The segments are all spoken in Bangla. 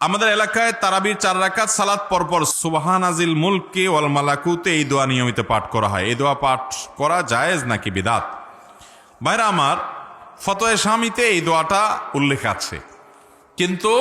আমাদের এলাকায় তারাবির চার রাকাত সালাত পরপর সুবাহান আজিল মুলকে ওয়াল মালাকুতে এই দোয়া নিয়মিত পাঠ করা হয়। এই দোয়া পাঠ করা জায়েজ নাকি বিদাত? ভাইরা আমার, ফতোয় স্বামীতে এই দোয়াটা উল্লেখ আছে। কিন্তু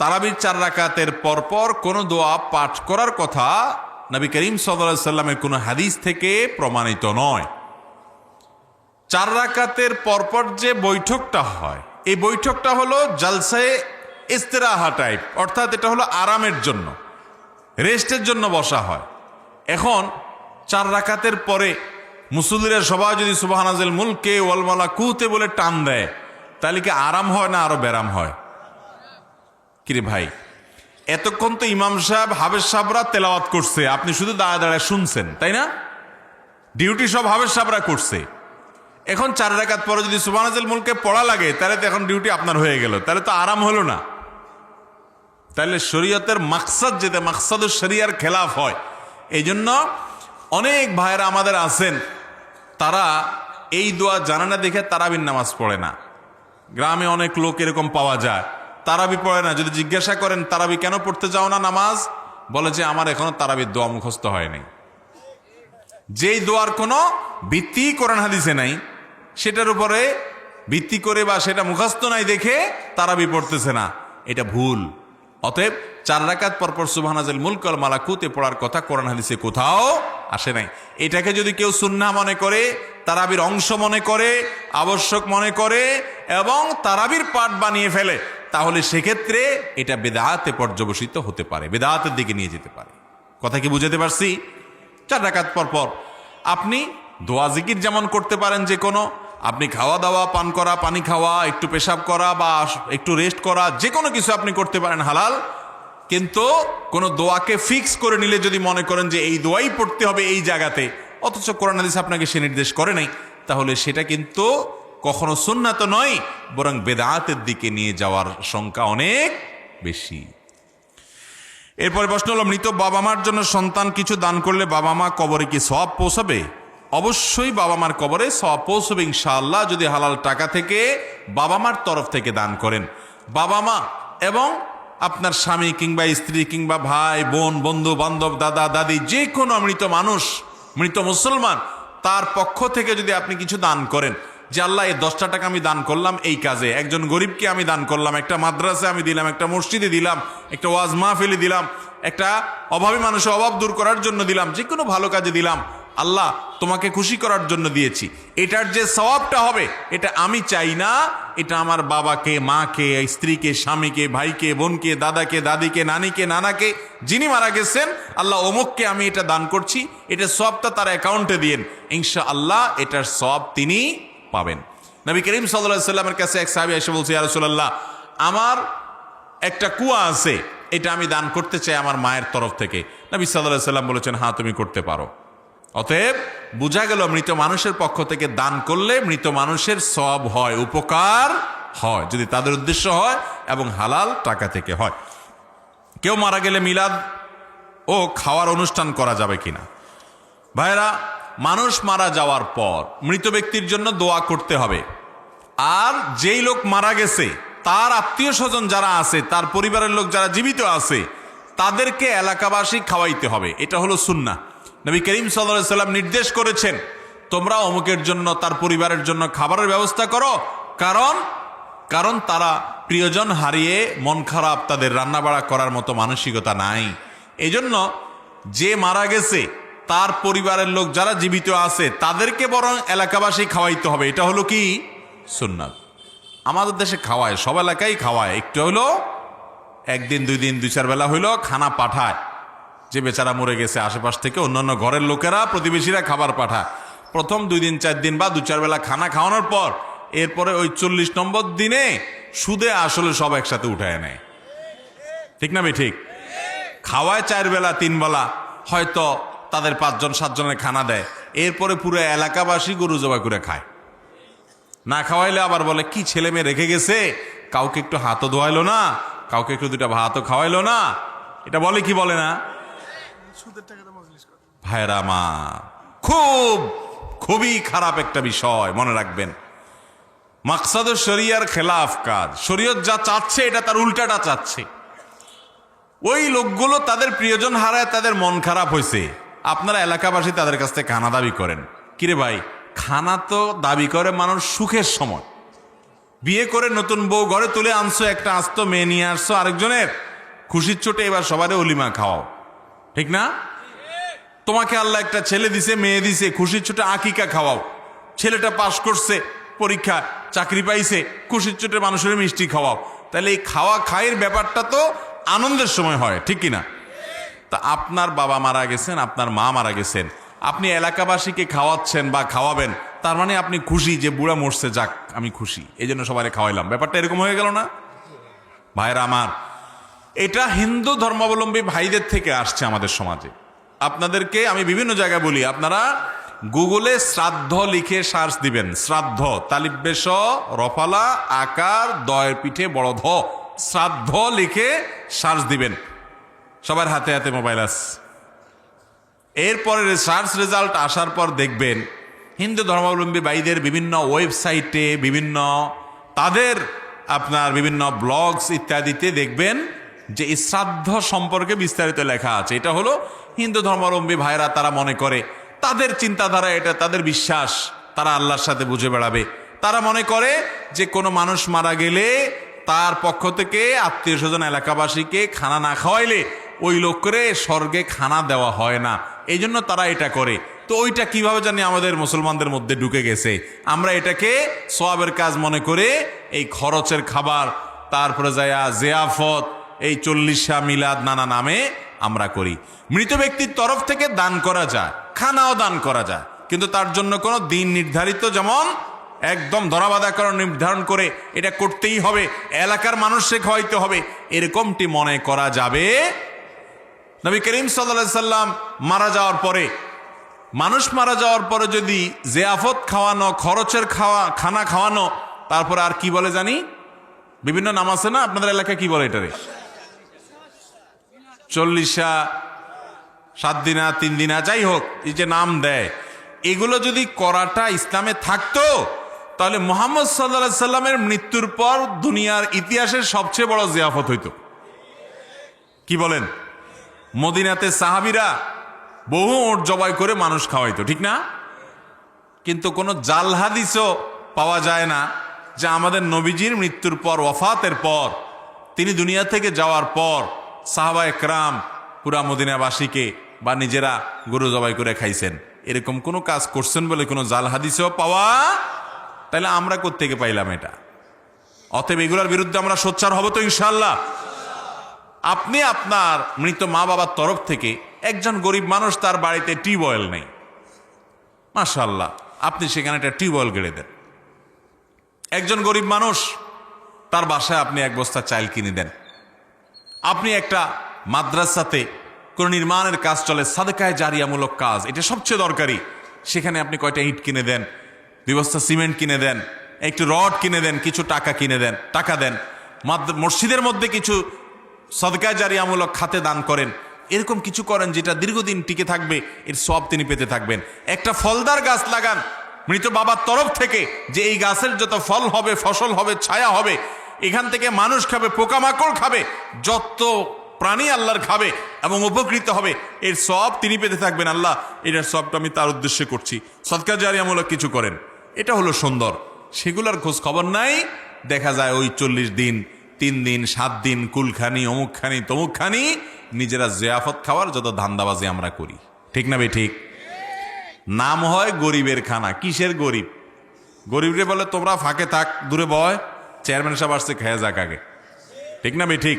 তারাবির চার রাকাতের পরপর কোনো দোয়া পাঠ করার কথা নবী করিম সাল্লাহ সাল্লামের কোনো হাদিস থেকে প্রমাণিত নয়। চার রাকাতের পরপর যে বৈঠকটা হয়, এই বৈঠকটা হলো জালসায় ইস্তেরাহা টাইপ অর্থাৎ এটা হলো আরামের জন্য, রেস্টের জন্য বসা হয়। এখন চার রাকাতের পরে মুসল্লিরা সবাই যদি সুবাহানাজেল মুলকে ওয়ালমালা কুতে বলে টান দেয়, তাহলে কি আরাম হয় না আরও ব্যারাম হয়? কিরে ভাই, এতক্ষণ তো ইমাম সাহেব হাবেজ সাহেবরা তেলাওয়াত করছে, আপনি শুধু দাঁড়ায় দাঁড়ায় শুনছেন, তাই না? ডিউটি সব হাবেজ সাহেবরা করছে। এখন চার রাকাত পরে যদি সুবানাজেল মুলকে পড়া লাগে, তাহলে তো এখন ডিউটি আপনার হয়ে গেল, তাহলে তো আরাম হলো না। তাহলে শরীয়তের মাকসাদ যেতে মাকসাদ শরিয়ার খেলাফ হয়। এই জন্য অনেক ভাইয়েরা আমাদের আছেন, তারা এই দোয়া জানা না দেখে তারাবির নামাজ পড়ে না। গ্রামে অনেক লোক এরকম পাওয়া যায়, তারাবি পড়ে না। যদি জিজ্ঞাসা করেন, তারাবি কেন পড়তে যাও না নামাজ? বলে যে, আমার এখনও তারাবির দোয়া মুখস্থ হয়নি। যেই দোয়ার কোনো ভিত্তি কোরআন হাদিসে নাই, সেটার উপরে ভিত্তি করে বা সেটা মুখস্থ নাই দেখে তারাবি পড়তেছে না। এটা ভুল। অতএব চার রাকাত পরপর সুবহানাজেল মুলকল মালাকুতে পড়ার কথা কোরআন হাদিসে কোথাও আসে নাই। এটাকে যদি কেউ সুন্না মনে করে, তারাবির অংশ মনে করে, আবশ্যক মনে করে এবং তারাবির পাঠ বানিয়ে ফেলে, তাহলে সেক্ষেত্রে এটা বেদাহাতে পর্যবসিত হতে পারে বেদাহাতের দিকে নিয়ে যেতে পারে। কথা কি বুঝাতে পারছি? চার রাকাত পর পর আপনি দোয়া জিকির যেমন করতে পারেন যে কোনো আপনি খাওয়া দাওয়া, পান করা, পানি খাওয়া, একটু পেশাব করা বা একটু রেস্ট করা যে কোনো কিছু আপনি করতে পারেন হালাল। কিন্তু কোনো দোয়াকে ফিক্স করে নিলে যদি মনে করেন যে এই দোয়াই পড়তে হবে এই জায়গাতে, অথচ কোরআন হাদিস আপনাকে সে নির্দেশ করে নাই, তাহলে সেটা কিন্তু কখনো সুন্নাত নয়, বরং বেদাতের দিকে নিয়ে যাওয়ার সংখ্যা অনেক বেশি। এরপরে প্রশ্ন হলো, মৃত বাবা মার জন্য সন্তান কিছু দান করলে বাবা মা কবরে কি সব পৌঁছাবে? অবশ্যই বাবা মার কবরে সব পৌঁছবে ইনশাআল্লাহ যদি হালাল টাকা থেকে বাবা মার তরফ থেকে দান করেন। বাবা মা এবং আপনার স্বামী কিংবা স্ত্রী কিংবা ভাই, বোন বন্ধু বান্ধব দাদা, দাদি, যে কোনো মৃত মানুষ, মৃত মুসলমান, তার পক্ষ থেকে যদি আপনি কিছু দান করেন, যে আল্লাহ, এই দশটা টাকা আমি দান করলাম এই কাজে, একজন গরিবকে আমি দান করলাম, একটা মাদ্রাসে আমি দিলাম, একটা মসজিদে দিলাম, একটা ওয়াজ মাহফিলে দিলাম, একটা অভাবী মানুষের অভাব দূর করার জন্য দিলাম, যে কোনো ভালো কাজে দিলাম আল্লাহ তোমাকে খুশি করার জন্য দিয়েছি। এটার যে স্বভাবটা হবে, এটা আমি চাই না। এটা আমার বাবাকে, মাকে, স্ত্রীকে, স্বামীকে, ভাইকে, বোনকে, দাদাকে, দাদিকে, নানিকে, নানাকে, যিনি মারা গেছেন, আল্লাহ অমুককে আমি এটা দান করছি। এটা সবটা তার অ্যাকাউন্টে দিয়েন। ইনশা আল্লাহ এটার সব তিনি পাবেন। নবী করিম সাল্লাহ সাল্লামের কাছে এক সাহাবি এসে বলছে ইয়ারসোল্লাহ আমার একটা কুয়া আছে, এটা আমি দান করতে চাই আমার মায়ের তরফ থেকে। নবী সাল্লাহ সাল্লাম বলেছেন হ্যাঁ তুমি করতে পারো। অতএব বোঝা গেল মৃত মানুষের পক্ষ থেকে দান করলে মৃত মানুষের সব হয়, উপকার হয়, যদি তাদের উদ্দেশ্য হয় এবং হালাল টাকা থেকে হয়। কেউ মারা গেলে মিলাদ ও খাওয়ার অনুষ্ঠান করা যাবে কিনা? ভাইরা মানুষ মারা যাওয়ার পর মৃত ব্যক্তির জন্য দোয়া করতে হবে। আর যেই লোক মারা গেছে, তার আত্মীয় স্বজন যারা আছে, তার পরিবারের লোক যারা জীবিত আছে, তাদেরকে এলাকাবাসী খাওয়াইতে হবে। এটা হলো সুন্না নবী করিম সাল্লা সাল্লাম নির্দেশ করেছেন, তোমরা অমুকের জন্য, তার পরিবারের জন্য খাবারের ব্যবস্থা করো। কারণ কারণ তারা প্রিয়জন হারিয়ে মন খারাপ, তাদের রান্নাবাড়া করার মতো মানসিকতা নাই। এজন্য যে মারা গেছে, তার পরিবারের লোক যারা জীবিত আছে, তাদেরকে বরং এলাকাবাসী খাওয়াইতে হবে। এটা হলো কি? সুন্নাত। আমাদের দেশে খাওয়ায়, সব এলাকায় খাওয়ায়। একটু হলো, একদিন, দুই দিন, দুই চার বেলা হইল, খানা পাঠায়। যে বেচারা মরে গেছে আশেপাশ থেকে অন্যান্য ঘরের লোকেরা, প্রতিবেশীরা খাবার পাঠায়। প্রথম দুই দিন, চার দিন বা দু চার বেলা খানা খাওয়ানোর পর এরপরে ওই চল্লিশ নম্বর দিনে সুদে আসলে সব একসাথে উঠায় নেয়। ঠিক না ভাই? ঠিক? খাওয়ায় চার বেলা, তিন বেলা, হয়তো তাদের পাঁচজন, সাতজনের খানা দেয়। এরপরে পুরো এলাকাবাসী গরু জবাই করে খায়। না খাওয়াইলে আবার বলে, কি ছেলে মেয়ে রেখে গেছে? কাউকে একটু হাতও ধোয়াইলো না, কাউকে একটু দুটা ভাতও খাওয়াইলো না। এটা বলে কি বলে না? ভাইরা মা খুব, খুবই খারাপ একটা বিষয়, মনে রাখবেন। মাকসাদ শরিয়ার খেলাফ কাজ। শরীয়ত যা চাচ্ছে, এটা তার উল্টাটা চাচ্ছে। ওই লোকগুলো তাদের প্রিয়জন হারায়, তাদের মন খারাপ হয়েছে। আপনারা এলাকাবাসী তাদের কাছ থেকে খানা দাবি করেন। কিরে ভাই, খানা তো দাবি করে মানুষ সুখের সময়। বিয়ে করে নতুন বউ ঘরে তুলে আনছো, একটা আস্ত মেয়ে নিয়ে আসছো আরেকজনের। খুশির চোটে এবার সবারে অলিমা খাওয়াও। ঠিক না? তোমাকে আল্লাহ একটা ছেলে দিছে, মেয়ে দিছে খুশির চোটে আকিকা খাওয়াও। ছেলেটা পাশ করছে, পরীক্ষা, চাকরি পাইছে খুশির চোটে মানুষের মিষ্টি খাওয়াও। তাহলে এই খাওয়া খায়ের ব্যাপারটা তো আনন্দের সময় হয়, ঠিক কিনা? তা আপনার বাবা মারা গেছেন, আপনার মা মারা গেছেন। আপনি এলাকাবাসীকে খাওয়াচ্ছেন বা খাওয়াবেন, তার মানে আপনি খুশি যে বুড়া মরছে, যাক, আমি খুশি। এই জন্য সবাই খাওয়াইলাম। ব্যাপারটা এরকম হয়ে গেল না? ভাইরা আমার এটা হিন্দু ধর্মাবলম্বী ভাইদের থেকে আসছে আমাদের সমাজে। আপনাদেরকে আমি বিভিন্ন জায়গায় বলি, আপনারা গুগলে শ্রাদ্ধ লিখে সার্চ দিবেন, শ্রাদ্ধ, তালিব্বেশ, রফালা, আকার, দয়ের পিঠে বড় ধ শ্রাদ্ধ লিখে সার্চ দিবেন। সবার হাতে হাতে মোবাইল আস এরপরে সার্চ রেজাল্ট আসার পর দেখবেন, হিন্দু ধর্মাবলম্বী ভাইদের বিভিন্ন ওয়েবসাইটে, বিভিন্ন তাদের আপনার বিভিন্ন ব্লগস ইত্যাদিতে দেখবেন যে এই শ্রাদ্ধ সম্পর্কে বিস্তারিত লেখা আছে, এটা হলো হিন্দু ধর্মাবলম্বী ভাইরা তারা মনে করে, তাদের চিন্তাধারা এটা, তাদের বিশ্বাস, তারা আল্লাহর সাথে বুঝে বেড়াবে। তারা মনে করে যে কোনো মানুষ মারা গেলে তার পক্ষ থেকে আত্মীয় স্বজন, এলাকাবাসীকে খানা না খাওয়াইলে ওই লোকরে স্বর্গে খানা দেওয়া হয় না। এই জন্য তারা এটা করে। তো ওইটা কীভাবে জানি আমাদের মুসলমানদের মধ্যে ঢুকে গেছে। আমরা এটাকে সোয়াবের কাজ মনে করে এই খরচের খাবার, তারপরে যায়া জিয়াফত এই চল্লিশা মিলাদ নানা নামে আমরা করি। মৃত ব্যক্তির তরফ থেকে দান করা যায়, খানাও দান করা যায়। কিন্তু তার জন্য কোনো দিন নির্ধারিত যেমন একদম ধরাবাধাকরণ নির্ধারণ করে এটা করতেই হবে, এলাকার মানুষকে খাওয়াইতে হবে, এরকমটি মনে করা যাবে। নবী করিম সাল্লা সাল্লাম মারা যাওয়ার পরে, মানুষ মারা যাওয়ার পরে যদি জেয়াফত খাওয়ানো, খরচের খাওয়া, খানা খাওয়ানো, তারপরে আর কি বলে জানি? বিভিন্ন নাম আছে না? আপনাদের এলাকায় কি বলে এটারে? চল্লিশা সাত দিনা তিন দিনা যাই হোক, এই যে নাম দেয়, এগুলো যদি করাটা ইসলামে থাকতো, তাহলে মোহাম্মদ সাল্লা সাল্লামের মৃত্যুর পর দুনিয়ার ইতিহাসের সবচেয়ে বড় জিয়াফত হইতো। কি বলেন? মদিনাতে সাহাবিরা বহু ওট জবাই করে মানুষ খাওয়াইতো, ঠিক না? কিন্তু কোনো জাল হাদিসও পাওয়া যায় না যে আমাদের নবীজির মৃত্যুর পর ওফাতের পর, তিনি দুনিয়া থেকে যাওয়ার পর সাহাবা একরাম পুরা মদিনাবাসীকে বা নিজেরা গরু জবাই করে খাইছেন। এরকম কোনো কাজ করছেন বলে কোনো জাল হাদিসেও পাওয়া তাহলে আমরা কোত্থেকে পাইলাম এটা? অতএব এগুলোর বিরুদ্ধে আমরা সোচ্চার হব তো ইনশাল্লাহ আপনি আপনার মৃত মা বাবার তরফ থেকে একজন গরিব মানুষ তার বাড়িতে টিউবওয়েল নেই। মাশাল্লাহ আপনি সেখানে একটা টিউবওয়েল গেড়ে দেন। একজন গরিব মানুষ তার বাসায় আপনি এক বস্তা চাইল কিনে দেন। আপনি একটা মাদ্রাসাতে কোন নির্মাণের কাজ চলে, সাদেকায় জারিয়ামূলক কাজ, এটা সবচেয়ে দরকারি। সেখানে আপনি কয়টা ইট কিনে দেন, দুই বস্তা সিমেন্ট কিনে দেন, একটু রড কিনে দেন, কিছু টাকা কিনে দেন, টাকা দেন। মসজিদের মধ্যে কিছু সদকায় জারিয়ামূলক খাতে দান করেন। এরকম কিছু করেন যেটা দীর্ঘদিন টিকে থাকবে, এর সব তিনি পেতে থাকবেন। একটা ফলদার গাছ লাগান, মৃত বাবার তরফ থেকে, যে এই গাছের যত ফল হবে, ফসল হবে, ছায়া হবে এখান থেকে মানুষ খাবে, পোকামাকড় খাবে, যত প্রাণী আল্লাহর খাবে এবং উপকৃত হবে, এর সব তিনি পেতে থাকবেন আল্লাহ। এটার সবটা আমি তার উদ্দেশ্যে করছি। সৎকার জারিয়ামূলক কিছু করেন। এটা হলো সুন্দর। সেগুলোর খোঁজ খবর নাই। দেখা যায় ওই চল্লিশ দিন, তিন দিন, সাত দিন, কুলখানি, অমুকখানি, তমুকখানি, নিজেরা জিয়াফত খাওয়ার যত ধান্দাবাজি আমরা করি। ঠিক না বে ঠিক? নাম হয় গরিবের খানা। কিসের গরিব? গরিবরে বলে, তোমরা ফাঁকে থাক, দূরে বয়। চেয়ারম্যান সাহেব আসছে, খেয়ে যাক আগে। ঠিক না ঠিক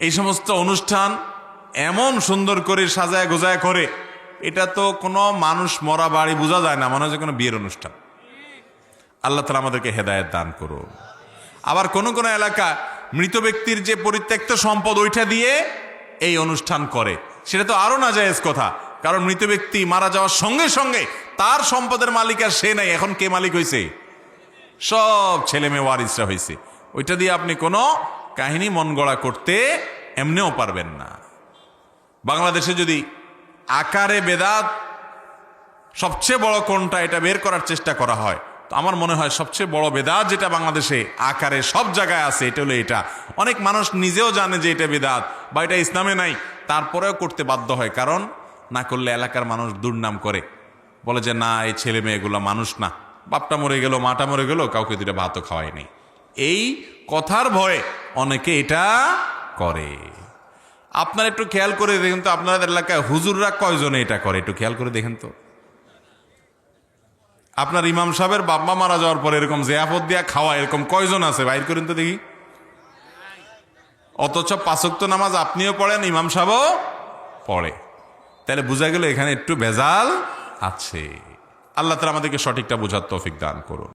এই সমস্ত অনুষ্ঠান এমন সুন্দর করে সাজায় গোজায় করে, এটা তো কোনো মানুষ মরা বাড়ি বোঝা যায় না, মনে হয় কোনো বিয়ের অনুষ্ঠান। আল্লাহ তালা আমাদেরকে হেদায়ত দান করুন। আবার কোন কোন এলাকা মৃত ব্যক্তির যে পরিত্যক্ত সম্পদ ওইটা দিয়ে এই অনুষ্ঠান করে। সেটা তো আরও না জায়েজ কথা, কারণ মৃত ব্যক্তি মারা যাওয়ার সঙ্গে সঙ্গে তার সম্পদের মালিক আর সে নাই, এখন কে মালিক হয়েছে সব ছেলে মেয়ে ওয়ারিসরা হয়েছে ওইটা দিয়ে আপনি কোনো কাহিনী মন গড়া করতে এমনিও পারবেন না। বাংলাদেশে যদি আকারে বেদাত সবচেয়ে বড় কোনটা এটা বের করার চেষ্টা করা হয়, তো আমার মনে হয় সবচেয়ে বড় বেদাত যেটা বাংলাদেশে আকারে সব জায়গায় আছে, এটা হলো এটা। অনেক মানুষ নিজেও জানে যে এটা বেদাত বা এটা ইসলামে নাই, তারপরেও করতে বাধ্য হয়। কারণ না করলে এলাকার মানুষ দুর্নাম করে। বলে যে, না, এই ছেলে মেয়েগুলো মানুষ না। বাপটা মরে গেল, মাটা মরে গেল, কাউকে দুটা ভাতও খাওয়াই নেই এই কথার ভয়ে অনেকে এটা করে। আপনার একটু খেয়াল করে দেখেন তো, আপনাদের এলাকায় হুজুররা কয়জনে এটা করে? একটু খেয়াল করে দেখেন তো। আপনার ইমাম সাহেবের বাবা মারা যাওয়ার পরে এরকম জেয়াফত দিয়া খাওয়া, এরকম কয়জন আছে? বাইর করেন তো দেখি। অথচ পাঁচক্ত নামাজ আপনিও পড়েন, ইমাম সাহেবও পড়ে। তাহলে বোঝা গেল এখানে একটু ভেজাল আছে। আল্লাহ তালা আমাদেরকে সঠিকটা বোঝার তৌফিক দান করুন।